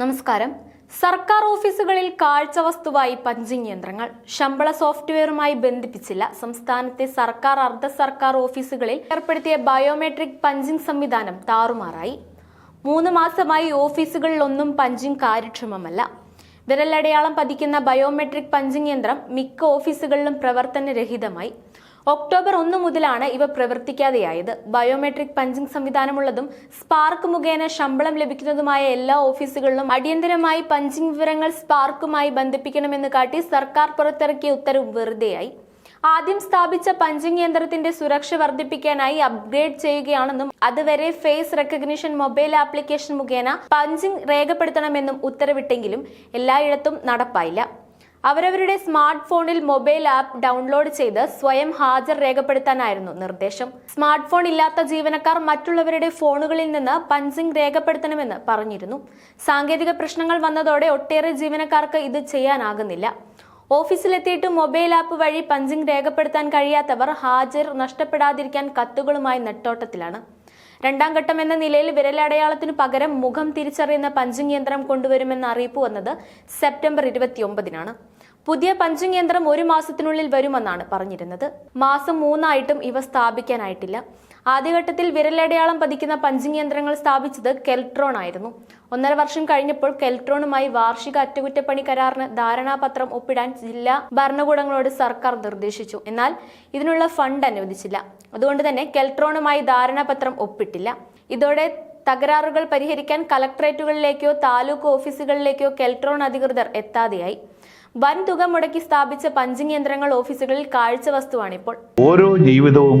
നമസ്കാരം. സർക്കാർ ഓഫീസുകളിൽ കാഴ്ച വസ്തുവായി പഞ്ചിങ് യന്ത്രങ്ങൾ ശമ്പള സോഫ്റ്റ്വെയറുമായി ബന്ധിപ്പിച്ചില്ല. സംസ്ഥാനത്തെ സർക്കാർ അർദ്ധ സർക്കാർ ഓഫീസുകളിൽ ഏർപ്പെടുത്തിയ ബയോമെട്രിക് പഞ്ചിങ് സംവിധാനം താറുമാറായി. മൂന്ന് മാസമായി ഓഫീസുകളിലൊന്നും പഞ്ചിങ് കാര്യക്ഷമമല്ല. വിരലടയാളം പതിക്കുന്ന ബയോമെട്രിക് പഞ്ചിങ് യന്ത്രം മിക്ക ഓഫീസുകളിലും പ്രവർത്തനരഹിതമായി. ഒക്ടോബർ ഒന്ന് മുതലാണ് ഇവ പ്രവർത്തിക്കാതെയായത്. ബയോമെട്രിക് പഞ്ചിംഗ് സംവിധാനമുള്ളതും സ്പാർക്ക് മുഖേന ശമ്പളം ലഭിക്കുന്നതുമായ എല്ലാ ഓഫീസുകളിലും അടിയന്തരമായി പഞ്ചിംഗ് വിവരങ്ങൾ സ്പാർക്കുമായി ബന്ധിപ്പിക്കണമെന്ന് കാട്ടി സർക്കാർ പുറത്തിറക്കിയ ഉത്തരവ് വെറുതെയായി. ആദ്യം സ്ഥാപിച്ച പഞ്ചിംഗ് യന്ത്രത്തിന്റെ സുരക്ഷ വർദ്ധിപ്പിക്കാനായി അപ്ഗ്രേഡ് ചെയ്യുകയാണെന്നും അതുവരെ ഫേസ് റെക്കഗ്നിഷൻ മൊബൈൽ ആപ്ലിക്കേഷൻ മുഖേന പഞ്ചിംഗ് രേഖപ്പെടുത്തണമെന്നും ഉത്തരവിട്ടെങ്കിലും എല്ലായിടത്തും നടപ്പായില്ല. അവരവരുടെ സ്മാർട്ട് ഫോണിൽ മൊബൈൽ ആപ്പ് ഡൗൺലോഡ് ചെയ്ത് സ്വയം ഹാജർ രേഖപ്പെടുത്താനായിരുന്നു നിർദ്ദേശം. സ്മാർട്ട് ഫോൺ ഇല്ലാത്ത ജീവനക്കാർ മറ്റുള്ളവരുടെ ഫോണുകളിൽ നിന്ന് പഞ്ചിങ് രേഖപ്പെടുത്തണമെന്ന് പറഞ്ഞിരുന്നു. സാങ്കേതിക പ്രശ്നങ്ങൾ വന്നതോടെ ഒട്ടേറെ ജീവനക്കാർക്ക് ഇത് ചെയ്യാനാകുന്നില്ല. ഓഫീസിലെത്തിയിട്ട് മൊബൈൽ ആപ്പ് വഴി പഞ്ചിങ് രേഖപ്പെടുത്താൻ കഴിയാത്തവർ ഹാജർ നഷ്ടപ്പെടാതിരിക്കാൻ കത്തുകളുമായി നെട്ടോട്ടത്തിലാണ്. രണ്ടാം ഘട്ടം എന്ന നിലയിൽ വിരലടയാളത്തിനു പകരം മുഖം തിരിച്ചറിയുന്ന പഞ്ചിങ് യന്ത്രം കൊണ്ടുവരുമെന്ന അറിയിപ്പ് വന്നത് സെപ്റ്റംബർ ഇരുപത്തിയൊമ്പതിനാണ്. പുതിയ പഞ്ചിങ് യന്ത്രം ഒരു മാസത്തിനുള്ളിൽ വരുമെന്നാണ് പറഞ്ഞിരുന്നത്. മാസം മൂന്നായിട്ടും ഇവ സ്ഥാപിക്കാനായിട്ടില്ല. ആദ്യഘട്ടത്തിൽ വിരലടയാളം പതിക്കുന്ന പഞ്ചിങ് യന്ത്രങ്ങൾ സ്ഥാപിച്ചത് കെൽട്രോൺ ആയിരുന്നു. ഒന്നര വർഷം കഴിഞ്ഞപ്പോൾ കെൽട്രോണുമായി വാർഷിക അറ്റകുറ്റപ്പണി കരാറിന് ധാരണാപത്രം ഒപ്പിടാൻ ജില്ലാ ഭരണകൂടങ്ങളോട് സർക്കാർ നിർദ്ദേശിച്ചു. എന്നാൽ ഇതിനുള്ള ഫണ്ട് അനുവദിച്ചില്ല. അതുകൊണ്ട് തന്നെ കെൽട്രോണുമായി ധാരണാപത്രം ഒപ്പിട്ടില്ല. ഇതോടെ തകരാറുകൾ പരിഹരിക്കാൻ കളക്ടറേറ്റുകളിലേക്കോ താലൂക്ക് ഓഫീസുകളിലേക്കോ കെൽട്രോൺ അധികൃതർ എത്താതെയായി. വൻ തുക മുടക്കി സ്ഥാപിച്ച പഞ്ചിങ് യന്ത്രങ്ങൾ ഓഫീസുകളിൽ കാഴ്ച വസ്തുവാണിപ്പോൾ ഓരോ ജീവിതവും